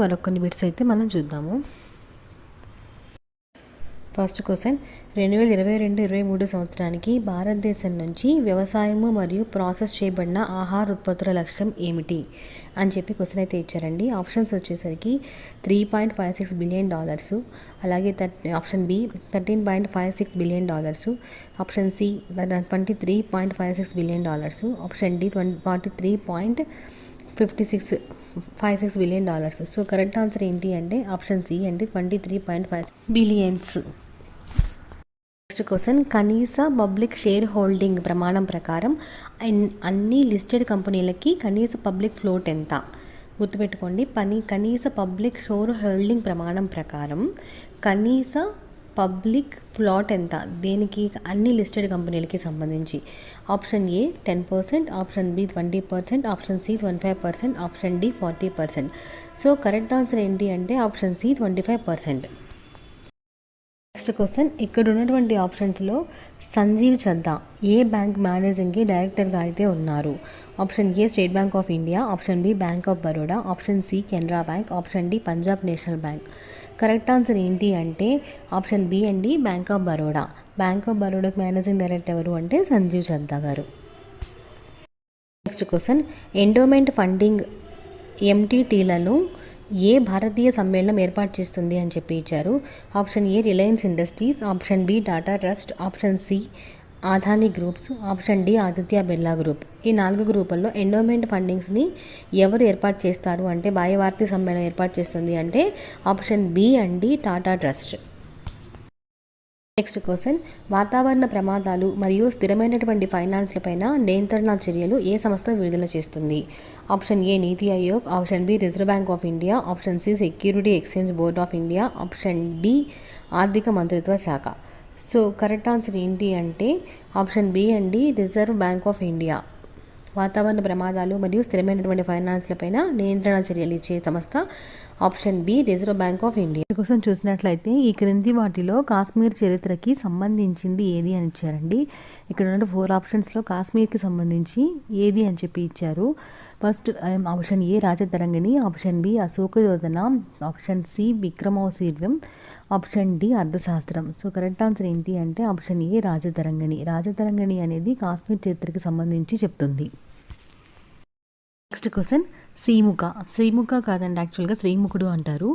మరొక కొన్ని బిట్స్ అయితే మనం చూద్దాము. ఫస్ట్ క్వశ్చన్ రెండు వేల ఇరవై రెండు ఇరవై మూడు సంవత్సరానికి భారతదేశం నుంచి వ్యవసాయము మరియు ప్రాసెస్ చేయబడిన ఆహార ఉత్పత్తుల లక్ష్యం ఏమిటి? అని చెప్పి క్వశ్చన్ అయితే ఇచ్చారండి. ఆప్షన్స్ వచ్చేసరికి three point five six billion dollars అలాగే option B thirteen point five six billion dollars option C twenty three point five six billion dollars option D twenty forty three point fifty six five six billion dollars so correct answer ఏంటి అంటే option C అంటే twenty three point five billions next question కనీస public share holding ప్రమాణం ప్రకారం అన్- అన్ని listed కంపెనీలకి కనీస public float ఎంత? గుర్తుపెట్టుకోండి పని కనీస పబ్లిక్ షోర్ హోల్డింగ్ ప్రమాణం ప్రకారం కనీస పబ్లిక్ ఫ్లాట్ ఎంత? దేనికి అన్ని లిస్టెడ్ కంపెనీలకి సంబంధించి. Option A ten percent option B twenty percent option C twenty five percent option D forty percent. So correct answer ఏంటి అంటే option C twenty five percent. Next question ఇక్కడ ఉన్నటువంటి ఆప్షన్స్లో సంజీవ్ చద్దా ఏ బ్యాంక్ మేనేజింగ్కి డైరెక్టర్గా అయితే ఉన్నారు? Option A State Bank of India option B Bank of Baroda option C Canara Bank option D Punjab National Bank. Correct answer ఏంటి అంటే ఆప్షన్ బి అండి Bank of Baroda Bank of బరోడాకి managing director ఎవరు అంటే Sanjiv Chadha garu. Next question endowment funding ఎంటీటీలను ఏ భారతీయ సమ్మేళనం ఏర్పాటు చేస్తుంది అని చెప్పి ఇచ్చారు. Option A Reliance Industries option B Tata Trust option C Adani groups option D Aditya Birla Group. ఈ నాలుగు గ్రూపుల్లో ఎండోమెంట్ ఫండింగ్స్ని ఎవరు ఏర్పాటు చేస్తారు అంటే బాహ్య సమ్మేళనం ఏర్పాటు చేస్తుంది అంటే ఆప్షన్ బి అండి టాటా ట్రస్ట్. Next question. వాతావరణ ప్రమాదాలు మరియు స్థిరమైనటువంటి ఫైనాన్స్లపైన నియంత్రణ చర్యలు ఏ సంస్థ విడుదల చేస్తుంది? Option A NITI Aayog option B Reserve Bank of India option C Security Exchange Board of India option D ఆర్థిక మంత్రిత్వ శాఖ. సో కరెక్ట్ ఆన్సర్ ఏంటి అంటే ఆప్షన్ బి అండి రిజర్వ్ బ్యాంక్ ఆఫ్ ఇండియా వాతావరణ ప్రమాదాలు మరియు స్థిరమైనటువంటి ఫైనాన్స్లపైన నియంత్రణ చర్యలు ఇచ్చే సంస్థ option B Reserve Bank of India. కోసం చూసినట్లయితే ఈ క్రింది వాటిలో కాశ్మీర్ చరిత్రకి సంబంధించింది ఏది అని ఇచ్చారండి. ఇక్కడ ఉన్న ఫోర్ ఆప్షన్స్లో కాశ్మీర్కి సంబంధించి ఏది అని చెప్పి ఇచ్చారు. First option A Rajatarangini. Option B Ashokavadana. Option C Vikramorvashiyam option D Arthashastra so correct answer ఏంటి అంటే ఆప్షన్ ఏ రాజతరంగిణి. రాజతరంగిణి అనేది కాశ్మీర్ చరిత్రకి సంబంధించి చెప్తుంది. నెక్స్ట్ క్వశ్చన్ శ్రీముఖ శ్రీముఖ కాదండి యాక్చువల్గా శ్రీముఖుడు అంటారు.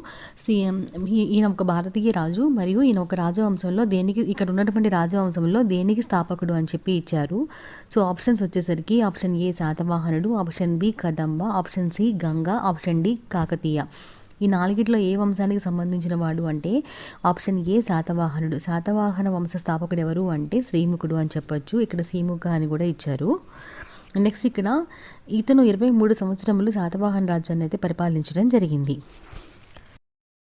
సీఎం um, ఈయన ఒక భారతీయ రాజు మరియు ఈయన ఒక రాజవంశంలో దేనికి ఇక్కడ ఉన్నటువంటి రాజవంశంలో దేనికి స్థాపకుడు అని చెప్పి ఇచ్చారు. సో ఆప్షన్స్ వచ్చేసరికి option A శాతవాహనుడు option B Kadamba option C Ganga option D Kakatiya. ఈ నాలుగిట్లో ఏ వంశానికి సంబంధించిన వాడు అంటే ఆప్షన్ ఏ శాతవాహనుడు. శాతవాహన వంశ స్థాపకుడు ఎవరు అంటే శ్రీముఖుడు అని చెప్పొచ్చు. ఇక్కడ శ్రీముఖ అని కూడా ఇచ్చారు. నెక్స్ట్ ఇక్కడ ఇతను ఇరవై మూడు సంవత్సరములు శాతవాహన రాజ్యాన్ని అయితే పరిపాలించడం జరిగింది.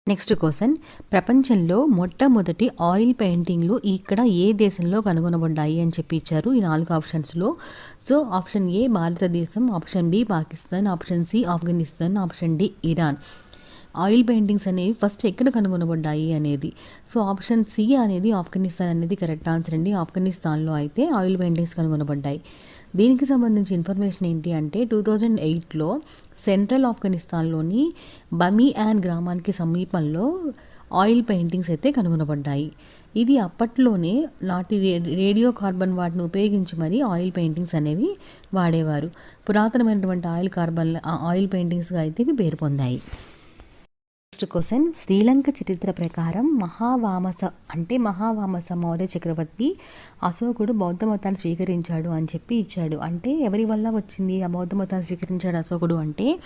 Next question. ప్రపంచంలో మొట్టమొదటి ఆయిల్ పెయింటింగ్లు ఇక్కడ ఏ దేశంలో కనుగొనబడ్డాయి అని చెప్పి ఇచ్చారు. ఈ నాలుగు ఆప్షన్స్లో సో ఆప్షన్ ఏ భారతదేశం option B Pakistan option C Afghanistan option D Iran. Oil paintings అనేవి ఫస్ట్ ఎక్కడ కనుగొనబడ్డాయి అనేది. సో ఆప్షన్ సి అనేది ఆఫ్ఘనిస్తాన్ అనేది కరెక్ట్ ఆన్సర్ అండి. ఆఫ్ఘనిస్తాన్లో అయితే ఆయిల్ పెయింటింగ్స్ కనుగొనబడ్డాయి. దీనికి సంబంధించి ఇన్ఫర్మేషన్ ఏంటి అంటే టూ థౌజండ్ ఎయిట్లో సెంట్రల్ ఆఫ్ఘనిస్తాన్లోని బమీ యాన్ గ్రామానికి సమీపంలో ఆయిల్ పెయింటింగ్స్ అయితే కనుగొనబడ్డాయి. ఇది అప్పట్లోనే నాటి రే- రేడియో కార్బన్ వాటిని ఉపయోగించి మరీ ఆయిల్ పెయింటింగ్స్ అనేవి వాడేవారు. పురాతనమైనటువంటి ఆయిల్ కార్బన్ ఆయిల్ పెయింటింగ్స్గా అయితే ఇవి పేరు పొందాయి. నెక్స్ట్ క్వశ్చన్ శ్రీలంక చరిత్ర ప్రకారం మహావామస అంటే మహావామస మౌర్య చక్రవర్తి అశోకుడు బౌద్ధ మతాన్ని స్వీకరించాడు అని చెప్పి ఇచ్చాడు. అంటే ఎవరి వల్ల వచ్చింది ఆ బౌద్ధ మతాన్ని స్వీకరించాడు అశోకుడు అంటే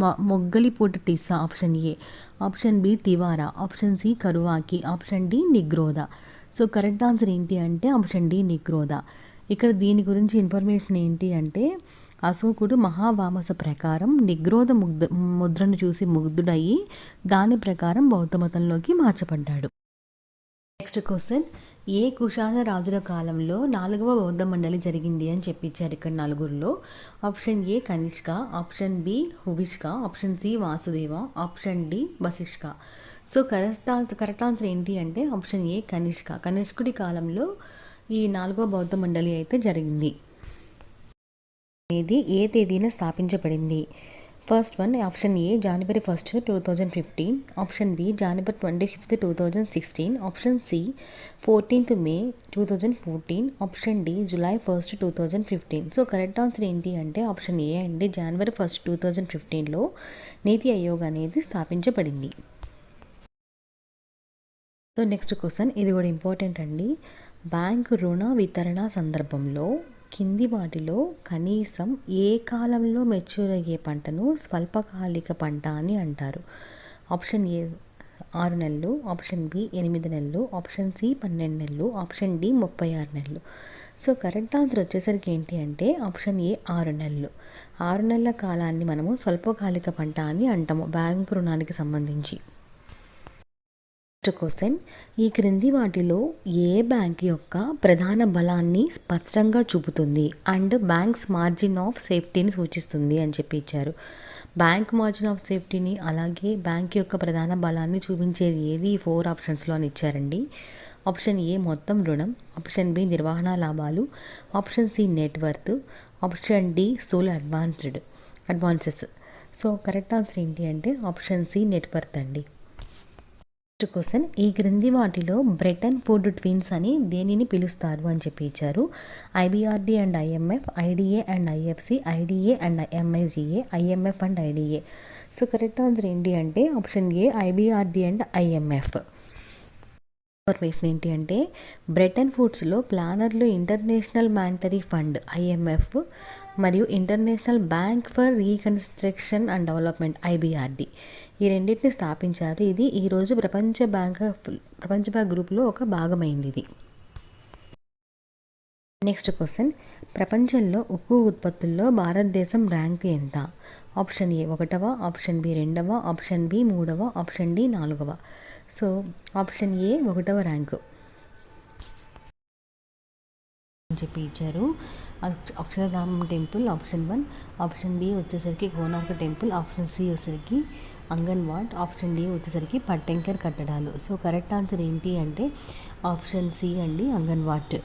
Moggaliputta Tissa option A. Option B Tivara. Option C Karuvaki. Option D Nigrodha. So correct answer ఏంటి అంటే ఆప్షన్ డి నిగ్రోధ. ఇక్కడ దీని గురించి ఇన్ఫర్మేషన్ ఏంటి అంటే అశోకుడు మహావామస ప్రకారం నిగ్రోధ ముగ్ధ ముద్రను చూసి ముగ్ధుడయ్యి దాని ప్రకారం బౌద్ధమతంలోకి మార్చబడ్డాడు. నెక్స్ట్ క్వశ్చన్ ఏ కుషాణ రాజుల కాలంలో నాలుగవ బౌద్ధ మండలి జరిగింది అని చెప్పించారు ఇక్కడ నలుగురిలో. Option A Kanishka option B Huvishka option C Vasudeva option D Vasishka. So correct answer correct answer ఏంటి అంటే ఆప్షన్ ఏ కనిష్క. కనిష్కుడి కాలంలో ఈ నాలుగవ బౌద్ధ మండలి అయితే జరిగింది. అనేది ఏ తేదీన స్థాపించబడింది? First one option A January first two thousand fifteen. Option B January twenty fifth two thousand sixteen. Option C fourteenth May two thousand fourteen. Option D July first two thousand fifteen. So correct answer ఏంటి అంటే option ఏ అండి జనవరి first two thousand ఫిఫ్టీన్లో నీతి ఆయోగ్ అనేది స్థాపించబడింది. So next question ఇది కూడా important అండి. Bank రుణ వితరణ సందర్భంలో కింది వాటిలో కనీసం ఏ కాలంలో మెచ్యూర్ అయ్యే పంటను స్వల్పకాలిక పంట అని అంటారు. ఆప్షన్ ఏ ఆరు నెలలు ఆప్షన్ బి ఎనిమిది నెలలు ఆప్షన్ సి పన్నెండు నెలలు ఆప్షన్ డి ముప్పై ఆరు నెలలు. సో కరెక్ట్ ఆన్సర్ వచ్చేసరికి ఏంటి అంటే ఆప్షన్ ఏ ఆరు నెలలు. ఆరు నెలల కాలాన్ని మనము స్వల్పకాలిక పంట అని అంటాము బ్యాంకు రుణానికి సంబంధించి. నెక్స్ట్ క్వశ్చన్ ఈ క్రింది వాటిలో ఏ బ్యాంక్ యొక్క ప్రధాన బలాన్ని స్పష్టంగా చూపుతుంది అండ్ బ్యాంక్స్ మార్జిన్ ఆఫ్ సేఫ్టీని సూచిస్తుంది అని చెప్పి ఇచ్చారు. బ్యాంక్ మార్జిన్ ఆఫ్ సేఫ్టీని అలాగే బ్యాంక్ యొక్క ప్రధాన బలాన్ని చూపించేది ఏది? ఈ ఫోర్ ఆప్షన్స్లో అని ఇచ్చారండి. ఆప్షన్ ఏ మొత్తం రుణం. ఆప్షన్ బి నిర్వహణ లాభాలు. Option C net worth option D sole advanced advances so correct answer ఏంటి అంటే ఆప్షన్ సి నెట్వర్త్ అండి. నెక్స్ట్ క్వశ్చన్ ఈ క్రింది వాటిలో బ్రిటన్ ఫుడ్ ట్విన్స్ అని దేనిని పిలుస్తారు అని చెప్పి ఇచ్చారు. IBRD and IMF IDA and IFC IDA and MIGA IMF and IDA so correct answer ఏంటి అంటే option A IBRD and IMF information ఏంటి అంటే బ్రిటన్ ఫుడ్స్లో ప్లానర్లు ఇంటర్నేషనల్ మానిటరీ ఫండ్ ఐఎంఎఫ్ మరియు International Bank for Reconstruction and Development IBRD ఈ రెండింటిని స్థాపించారు. ఇది ఈరోజు ప్రపంచ బ్యాంక్ ప్రపంచ బ్యాంక్ గ్రూప్లో ఒక భాగమైంది ఇది. Next question. ప్రపంచంలో ఉక్కు ఉత్పత్తుల్లో భారతదేశం ర్యాంక్ ఎంత? ఆప్షన్ ఏ ఒకటవ ఆప్షన్ బి రెండవ ఆప్షన్ బి మూడవ ఆప్షన్ డి నాలుగవ. సో ఆప్షన్ ఏ ఒకటవ ర్యాంకు. అని చెప్పి ఇచ్చారు. Akshardham temple option one. Option B వచ్చేసరికి కోనార్క టెంపుల్ ఆప్షన్ సి వచ్చేసరికి అంగన్వాడ్ ఆప్షన్ డి వచ్చేసరికి పట్టెంకర్ కట్టడాలు. సో కరెక్ట్ ఆన్సర్ ఏంటి అంటే ఆప్షన్ సి అండి అంగన్వాడ్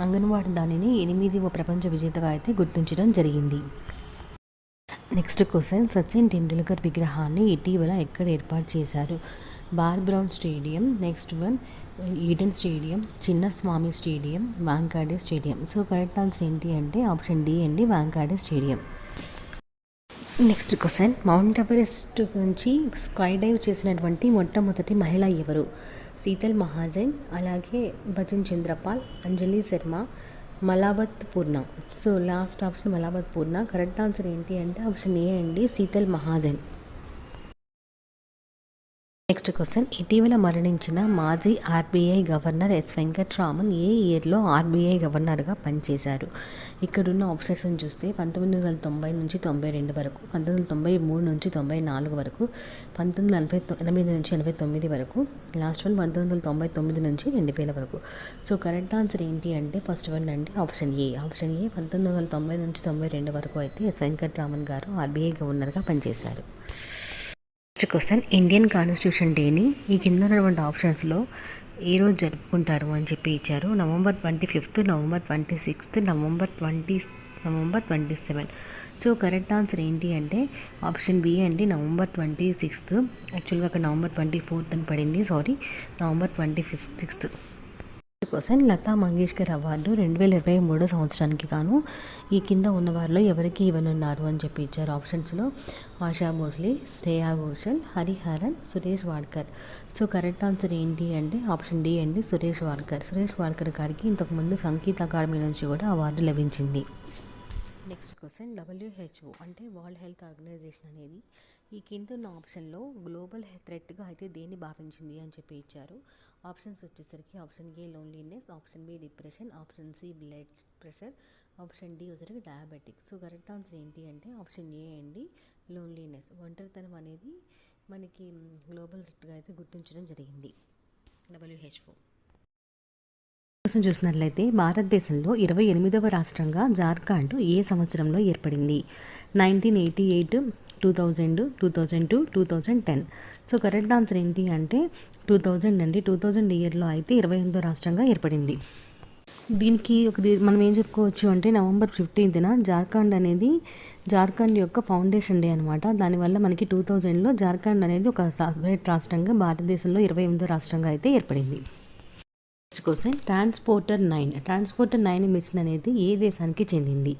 అంగన్వాడ్ దానిని ఎనిమిది ప్రపంచ విజేతగా అయితే గుర్తించడం జరిగింది. నెక్స్ట్ క్వశ్చన్ సచిన్ టెండూల్కర్ విగ్రహాన్ని ఇటీవల ఎక్కడ ఏర్పాటు చేశారు? Brabourne stadium next one Eden stadium Chinnaswamy stadium Wankhede stadium. So correct answer ఏంటి అంటే ఆప్షన్ డి అండి Wankhede stadium. Next question. Mount Everest నుంచి స్కై డైవ్ చేసినటువంటి మొట్టమొదటి మహిళ ఎవరు? శీతల్ మహాజన్ అలాగే Bhajan Chandrapal Anjali Sharma Malavath Purna. So last option Malavath Purna. Correct answer ఏంటి అంటే ఆప్షన్ ఏ అండి శీతల్ మహాజన్. నెక్స్ట్ క్వశ్చన్ ఇటీవల మరణించిన మాజీ ఆర్బీఐ గవర్నర్ ఎస్ వెంకట్రామన్ ఏ ఇయర్లో ఆర్బీఐ గవర్నర్గా పనిచేశారు? ఇక్కడున్న ఆప్షన్స్ చూస్తే పంతొమ్మిది వందల తొంభై నుంచి తొంభై రెండు వరకు పంతొమ్మిది వందల తొంభై మూడు నుంచి తొంభై నాలుగు వరకు పంతొమ్మిది నలభై ఎనిమిది నుంచి ఎనభై తొమ్మిది వరకు లాస్ట్ వన్ పంతొమ్మిది వందల తొంభై తొమ్మిది నుంచి రెండు వేల వరకు. సో కరెక్ట్ ఆన్సర్ ఏంటి అంటే ఫస్ట్ వన్ అంటే ఆప్షన్ ఏ ఆప్షన్ ఏ పంతొమ్మిది వందల తొంభై నుంచి తొంభై రెండు వరకు అయితే ఎస్ వెంకట్రామన్ గారు ఆర్బీఐ గవర్నర్గా పనిచేశారు. నెక్స్ట్ క్వశ్చన్ ఇండియన్ కాన్స్టిట్యూషన్ డేని ఈ కింద ఉన్నటువంటి ఆప్షన్స్లో ఏ రోజు జరుపుకుంటారు అని చెప్పి ఇచ్చారు. November twenty fifth November twenty sixth November twenty November twenty seven. So correct answer ఏంటి అంటే ఆప్షన్ బి అండి నవంబర్ ట్వంటీ సిక్స్త్. యాక్చువల్గా అక్కడ నవంబర్ ట్వంటీ ఫోర్త్ అని పడింది. Sorry November twenty fifth sixth. కోసం లతా మంగేష్కర్ అవార్డు రెండు వేల ఇరవై మూడో సంవత్సరానికి గాను ఈ కింద ఉన్న వారిలో ఎవరికి ఇవ్వనున్నారు అని చెప్పి ఇచ్చారు. ఆప్షన్స్లో Asha Bhosle Shreya Ghoshal Hariharan Suresh Wadkar. So correct answer ఏంటి అంటే ఆప్షన్ డి అండి సురేష్ వాడ్కర్. సురేష్ వాడ్కర్ గారికి ఇంతకుముందు సంగీత అకాడమీ నుంచి కూడా అవార్డు లభించింది. నెక్స్ట్ క్వశ్చన్ డబ్ల్యూహెచ్ఓ అంటే వరల్డ్ హెల్త్ ఆర్గనైజేషన్ అనేది ఈ కింద ఉన్న ఆప్షన్లో గ్లోబల్ థ్రెట్గా అయితే దేన్ని భావించింది అని చెప్పి ఇచ్చారు. ఆప్షన్స్ వచ్చేసరికి option A loneliness option B depression option C blood pressure option D వచ్చేసరికి డయాబెటిక్. సో కరెక్ట్ ఆన్సర్ ఏంటి అంటే ఆప్షన్ ఏ అండి లోన్లీనెస్. ఒంటరితనం అనేది మనకి గ్లోబల్ థ్రెట్గా అయితే గుర్తించడం జరిగింది. డబ్ల్యూహెచ్ఓ కోసం చూసినట్లయితే భారతదేశంలో ఇరవై ఎనిమిదవ రాష్ట్రంగా జార్ఖండ్ ఏ సంవత్సరంలో ఏర్పడింది? Nineteen eighty eight two thousand two thousand two two thousand ten so correct answer ఏంటి అంటే టూ థౌజండ్ అండి. టూ థౌజండ్ ఇయర్లో అయితే ఇరవై ఎనిమిదో రాష్ట్రంగా ఏర్పడింది. దీనికి ఒక మనం ఏం చెప్పుకోవచ్చు అంటే నవంబర్ ఫిఫ్టీన్త్న జార్ఖండ్ అనేది జార్ఖండ్ యొక్క ఫౌండేషన్ డే అనమాట దానివల్ల మనకి టూ థౌజండ్లో జార్ఖండ్ అనేది ఒక సపరేట్ రాష్ట్రంగా భారతదేశంలో ఇరవై ఎనిమిదో రాష్ట్రంగా అయితే ఏర్పడింది. Next question transporter nine transporter nine mission అనేది ఏ దేశానికి చెందింది?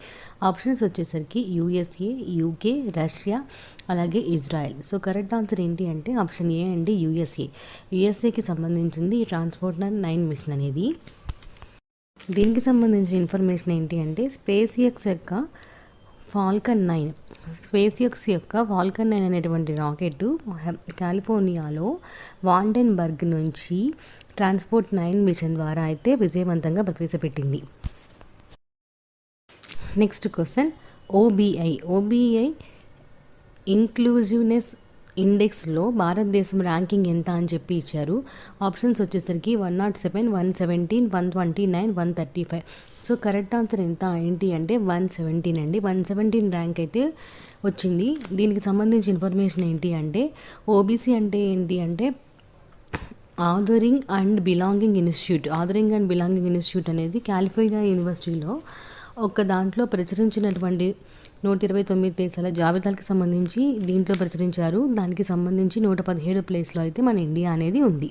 ఆప్షన్స్ వచ్చేసరికి యూఎస్ఏ యూకే రష్యా అలాగే ఇజ్రాయెల్ సో కరెక్ట్ ఆన్సర్ ఏంటి అంటే ఆప్షన్ ఏ అండి యూఎస్ఏ యూఎస్ఏకి సంబంధించింది ఈ ట్రాన్స్పోర్టర్ నైన్ మిషన్ అనేది. దీనికి సంబంధించిన ఇన్ఫర్మేషన్ ఏంటి అంటే స్పేస్ ఎక్స్ యొక్క ఫాల్కన్ నైన్ స్పేస్ ఎక్స్ యొక్క ఫాల్కన్ నైన్ అనేటువంటి రాకెట్ కాలిఫోర్నియాలో వాండెన్బర్గ్ నుంచి ట్రాన్స్పోర్ట్ నైన్ మిషన్ ద్వారా అయితే విజయవంతంగా ప్రవేశపెట్టింది. Next question OBI OBI inclusiveness ఇండెక్స్లో భారతదేశం ర్యాంకింగ్ ఎంత అని చెప్పి ఇచ్చారు. ఆప్షన్స్ వచ్చేసరికి one not seven one seventeen one twenty nine one thirty five. So correct answer ఎంత ఏంటి అంటే వన్ సెవెంటీన్ అండి. వన్ సెవెంటీన్ ర్యాంక్ అయితే వచ్చింది. దీనికి సంబంధించి ఇన్ఫర్మేషన్ ఏంటి అంటే ఓబీసీ అంటే ఏంటి అంటే othering and belonging institute. Othering and belonging institute అనేది కాలిఫోర్నియా యూనివర్సిటీలో ఒక దాంట్లో ప్రచురించినటువంటి నూట ఇరవై తొమ్మిది దేశాల జాబితాలకు సంబంధించి దీంట్లో ప్రచురించారు. దానికి సంబంధించి నూట పదిహేడు ప్లేస్లో అయితే మన ఇండియా అనేది ఉంది.